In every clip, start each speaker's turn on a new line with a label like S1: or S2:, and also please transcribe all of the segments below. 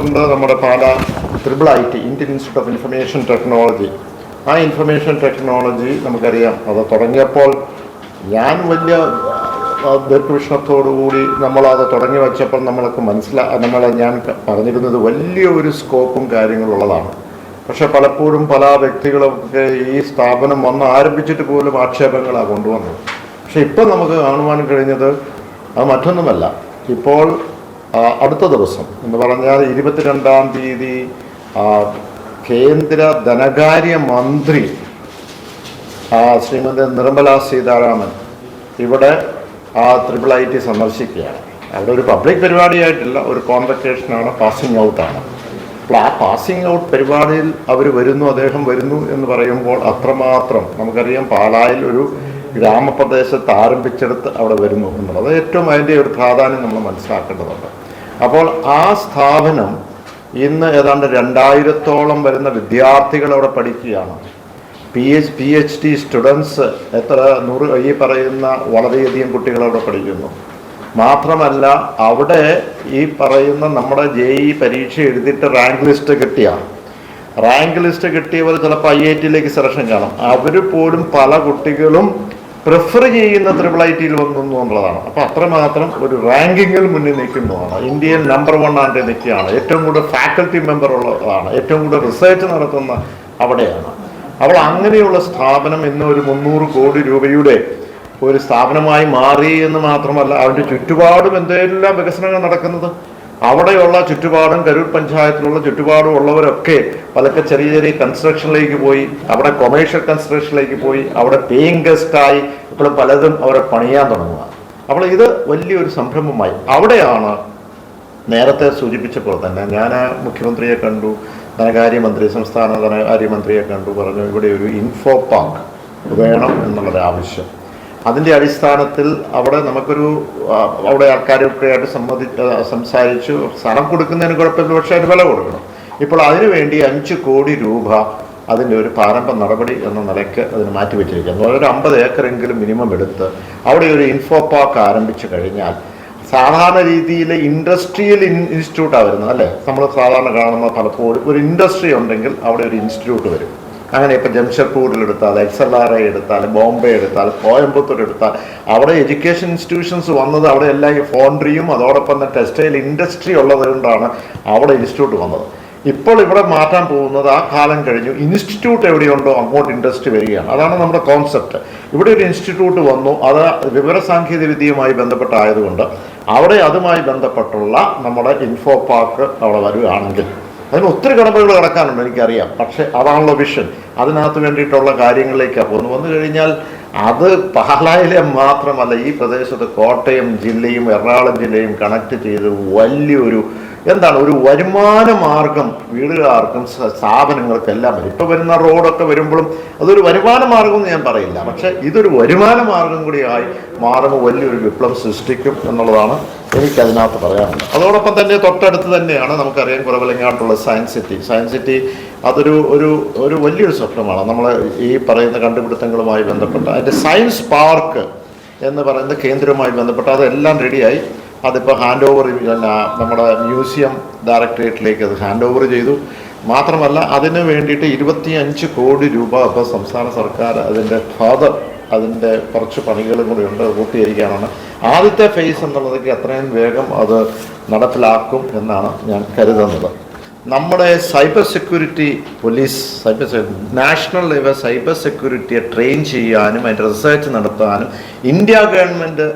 S1: ഉണ്ട് നമ്മുടെ Pala triple I T Indian institute of information technology ആ ഇൻഫർമേഷൻ ടെക്നോളജി നമുക്കറിയാം. അത് തുടങ്ങിയപ്പോൾ ഞാൻ വലിയ ദീർഘവിഷ്ണത്തോടുകൂടി നമ്മളത് തുടങ്ങി വെച്ചപ്പോൾ നമ്മൾക്ക് മനസ്സിലാ നമ്മളെ ഞാൻ പറഞ്ഞിരുന്നത് വലിയ ഒരു സ്കോപ്പും കാര്യങ്ങളുള്ളതാണ് പക്ഷെ പലപ്പോഴും പല വ്യക്തികളൊക്കെ ഈ സ്ഥാപനം വന്ന് ആരംഭിച്ചിട്ട് പോലും ആക്ഷേപങ്ങളാണ് കൊണ്ടുവന്നത്. പക്ഷെ ഇപ്പം നമുക്ക് കാണുവാൻ കഴിഞ്ഞത് അത് മറ്റൊന്നുമല്ല. ഇപ്പോൾ അടുത്ത ദിവസം എന്ന് പറഞ്ഞാൽ ഇരുപത്തിരണ്ടാം തീയതി കേന്ദ്ര ധനകാര്യ മന്ത്രി ശ്രീമതി നിർമ്മല സീതാരാമൻ ഇവിടെ ആ ത്രിപിൾ ഐ ടി സന്ദർശിക്കുകയാണ്. അവിടെ ഒരു പബ്ലിക് പരിപാടിയായിട്ടില്ല ഒരു കോൺവെക്കേഷനാണ് പാസിംഗ് ഔട്ടാണ് അപ്പോൾ ആ പാസിംഗ് ഔട്ട് പരിപാടിയിൽ അവർ വരുന്നു അദ്ദേഹം വരുന്നു എന്ന് പറയുമ്പോൾ അത്രമാത്രം നമുക്കറിയാം പാലായിൽ ഒരു ഗ്രാമപ്രദേശത്ത് ആരംഭിച്ചെടുത്ത് അവിടെ വരുന്നു എന്നുള്ളത് ഏറ്റവും അതിന്റെ ഒരു പ്രാധാന്യം നമ്മൾ മനസ്സിലാക്കേണ്ടതുണ്ട്. അപ്പോൾ ആ സ്ഥാപനം ഇന്ന് ഏതാണ്ട് രണ്ടായിരത്തോളം വരുന്ന വിദ്യാർത്ഥികൾ അവിടെ പഠിക്കുകയാണ്. P H P H D students എത്ര നൂറ് ഈ പറയുന്ന വളരെയധികം കുട്ടികൾ അവിടെ പഠിക്കുന്നു. മാത്രമല്ല അവിടെ ഈ പറയുന്ന നമ്മുടെ ജെ ഇ പരീക്ഷ എഴുതിയിട്ട് റാങ്ക് ലിസ്റ്റ് കിട്ടിയ. റാങ്ക് ലിസ്റ്റ് കിട്ടിയവർ ചിലപ്പോൾ ഐ ഐ ടിയിലേക്ക് സെലക്ഷൻ കാണും. അവർ പോലും പല കുട്ടികളും പ്രിഫർ ചെയ്യുന്ന ത്രിപിൾ ഐ ടിയിൽ വന്നു എന്നുള്ളതാണ്. അപ്പോൾ അത്രമാത്രം ഒരു റാങ്കിങ്ങിൽ മുന്നിൽ നിൽക്കുന്നതാണ്. ഇന്ത്യയിൽ നമ്പർ വൺ ആൻഡ് നിൽക്കുകയാണ് ഏറ്റവും കൂടുതൽ ഫാക്കൽറ്റി മെമ്പർ ഉള്ളതാണ്. ഏറ്റവും കൂടുതൽ റിസർച്ച് നടത്തുന്ന അവിടെയാണ്. അവൾ അങ്ങനെയുള്ള സ്ഥാപനം ഇന്ന് ഒരു മുന്നൂറ് കോടി രൂപയുടെ ഒരു സ്ഥാപനമായി മാറി എന്ന് മാത്രമല്ല അവരുടെ ചുറ്റുപാടും എന്തെല്ലാം വികസനങ്ങൾ നടക്കുന്നത്? അവിടെയുള്ള ചുറ്റുപാടും കരൂർ പഞ്ചായത്തിലുള്ള ചുറ്റുപാടും ഉള്ളവരൊക്കെ പലക്കെ ചെറിയ ചെറിയ കൺസ്ട്രക്ഷനിലേക്ക് പോയി അവിടെ കൊമേഴ്ഷ്യൽ കൺസ്ട്രക്ഷനിലേക്ക് പോയി അവിടെ പേയിങ് ഗസ്റ്റായി ഇപ്പോൾ പലതും അവരെ പണിയാൻ തുടങ്ങുക. അപ്പോൾ ഇത് വലിയൊരു സംരംഭമായി. അവിടെയാണ് നേരത്തെ സൂചിപ്പിച്ചപ്പോൾ തന്നെ ഞാൻ മുഖ്യമന്ത്രിയെ കണ്ടു ധനകാര്യമന്ത്രി സംസ്ഥാന ധനകാര്യമന്ത്രിയെ കണ്ടു പറഞ്ഞു ഇവിടെ ഒരു ഇൻഫോ പാർക്ക് വേണം എന്നുള്ളൊരു ആവശ്യം അതിന്റെ അടിസ്ഥാനത്തിൽ അവിടെ നമുക്കൊരു അവിടെ ആൾക്കാരൊക്കെ ആയിട്ട് സംബന്ധി സംസാരിച്ചു സ്ഥലം കൊടുക്കുന്നതിന് കുഴപ്പമില്ല പക്ഷേ അതിന് വില കൊടുക്കണം. ഇപ്പോൾ അതിനുവേണ്ടി അഞ്ച് കോടി രൂപ അതിന്റെ ഒരു പ്രാരംഭ നടപടി എന്ന നിലയ്ക്ക് അതിന് മാറ്റിവെച്ചിരിക്കുന്നു. ഒരു അമ്പത് ഏക്കറെങ്കിലും മിനിമം എടുത്ത് അവിടെ ഒരു ഇൻഫോ പാർക്ക് ആരംഭിച്ചു കഴിഞ്ഞാൽ സാധാരണ രീതിയിൽ ഇൻഡസ്ട്രിയൽ ഇൻസ്റ്റിറ്റ്യൂട്ടാണ് വരുന്നത് അല്ലേ? നമ്മൾ സാധാരണ കാണുന്ന പലപ്പോഴും ഒരു ഇൻഡസ്ട്രി ഉണ്ടെങ്കിൽ അവിടെ ഒരു ഇൻസ്റ്റിറ്റ്യൂട്ട് വരും. അങ്ങനെ ഇപ്പം ജംഷഡ്പൂരിൽ എടുത്താൽ ഐ എടുത്താൽ ബോംബെ എടുത്താൽ കോയമ്പത്തൂർ എടുത്താൽ അവിടെ എഡ്യൂക്കേഷൻ ഇൻസ്റ്റിറ്റ്യൂഷൻസ് വന്നത് അവിടെ എല്ലാം ഈ ഫോണ്ടറിയും അതോടൊപ്പം തന്നെ ടെക്സ്റ്റൈൽ ഇൻഡസ്ട്രി ഉള്ളത് കൊണ്ടാണ് അവിടെ ഇൻസ്റ്റിറ്റ്യൂട്ട് വന്നത്. ഇപ്പോൾ ഇവിടെ മാറ്റാൻ പോകുന്നത് ആ കാലം കഴിഞ്ഞു. ഇൻസ്റ്റിറ്റ്യൂട്ട് എവിടെയുണ്ടോ അങ്ങോട്ട് ഇൻഡസ്ട്രി വരികയാണ്. അതാണ് നമ്മുടെ കോൺസെപ്റ്റ്. ഇവിടെ ഒരു ഇൻസ്റ്റിറ്റ്യൂട്ട് വന്നു. അത് വിവരസാങ്കേതിക വിദ്യയുമായി ബന്ധപ്പെട്ടായതുകൊണ്ട് അവിടെ അതുമായി ബന്ധപ്പെട്ടുള്ള നമ്മുടെ ഇൻഫോ പാർക്ക് അവിടെ വരികയാണെങ്കിൽ അതിന് ഒത്തിരി കടമ്പകൾ കിടക്കാനുണ്ട് എനിക്കറിയാം. പക്ഷെ അതാണല്ലോ വിഷൻ അതിനകത്ത് വേണ്ടിയിട്ടുള്ള കാര്യങ്ങളിലേക്കാണ് പോകുന്നത്. വന്നു കഴിഞ്ഞാൽ അത് പാലായിലെ മാത്രമല്ല ഈ പ്രദേശത്ത് കോട്ടയം ജില്ലയും എറണാകുളം ജില്ലയും കണക്ട് ചെയ്ത് വലിയൊരു എന്താണ്? ഒരു വരുമാന മാർഗം വീടുകാർക്കും സ്ഥാപനങ്ങൾക്കെല്ലാം വരും. ഇപ്പൊ വരുന്ന റോഡൊക്കെ വരുമ്പോഴും അതൊരു വരുമാന മാർഗം എന്ന് ഞാൻ പറയില്ല. പക്ഷെ ഇതൊരു വരുമാന മാർഗം കൂടിയായി മാറുമ്പോൾ വലിയൊരു വിപ്ലവം സൃഷ്ടിക്കും എന്നുള്ളതാണ് എനിക്ക് അതിനകത്ത് പറയാനുള്ളത്. അതോടൊപ്പം തന്നെ തൊട്ടടുത്ത് തന്നെയാണ് നമുക്കറിയാം കുറവിലങ്ങാട്ടുള്ള സയൻസ് സിറ്റി. സയൻസ് സിറ്റി അതൊരു ഒരു ഒരു വലിയൊരു സ്വപ്നമാണ്. നമ്മൾ ഈ പറയുന്ന കണ്ടുപിടുത്തങ്ങളുമായി ബന്ധപ്പെട്ട അതിന്റെ സയൻസ് പാർക്ക് എന്ന് പറയുന്ന കേന്ദ്രവുമായി ബന്ധപ്പെട്ട് അതെല്ലാം റെഡിയായി. അതിപ്പോൾ ഹാൻഡ് ഓവർ നമ്മുടെ മ്യൂസിയം ഡയറക്ടറേറ്റിലേക്ക് അത് ഹാൻഡ് ഓവർ ചെയ്തു. മാത്രമല്ല അതിന് വേണ്ടിയിട്ട് ഇരുപത്തി അഞ്ച് കോടി രൂപ ഇപ്പോൾ സംസ്ഥാന സർക്കാർ അതിന്റെ ഫാദർ അതിന്റെ കുറച്ച് പണികളും കൂടി ഉണ്ട് പൂർത്തീകരിക്കാനാണ്. ആദ്യത്തെ ഫേസ് എന്നുള്ളതൊക്കെ എത്രയും വേഗം അത് നടപ്പിലാക്കും എന്നാണ് ഞാൻ കരുതുന്നത്. നമ്മുടെ cyber security police cyber national level cyber സെക്യൂരിറ്റിയെ train ചെയ്യാനും അതിന്റെ റിസർച്ച് നടത്താനും India government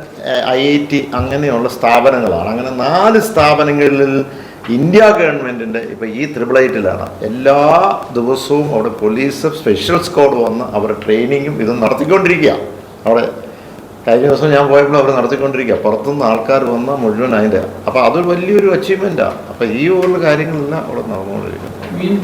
S1: I I T അങ്ങനെയുള്ള സ്ഥാപനങ്ങളാണ്. അങ്ങനെ നാല് സ്ഥാപനങ്ങളിൽ ഇന്ത്യ ഗവൺമെന്റിന്റെ ഇപ്പോൾ ഈ ത്രിപിൾ ഐറ്റിലാണ്. എല്ലാ ദിവസവും അവിടെ പോലീസ് സ്പെഷ്യൽ സ്ക്വാഡ് വന്ന് അവരുടെ ട്രെയിനിങ്ങും ഇതും നടത്തിക്കൊണ്ടിരിക്കുക. അവിടെ കഴിഞ്ഞ ദിവസം ഞാൻ പോയപ്പോൾ അവർ നടത്തിക്കൊണ്ടിരിക്കുക. പുറത്തുനിന്ന് ആൾക്കാർ വന്ന മുഴുവൻ അതിന്റെ. അപ്പോൾ അതൊരു വലിയൊരു അച്ചീവ്മെന്റാണ് അപ്പോൾ ഈ ഉള്ള കാര്യങ്ങളെല്ലാം അവിടെ നടന്നുകൊണ്ടിരിക്കുന്നു.
S2: മീൻസ്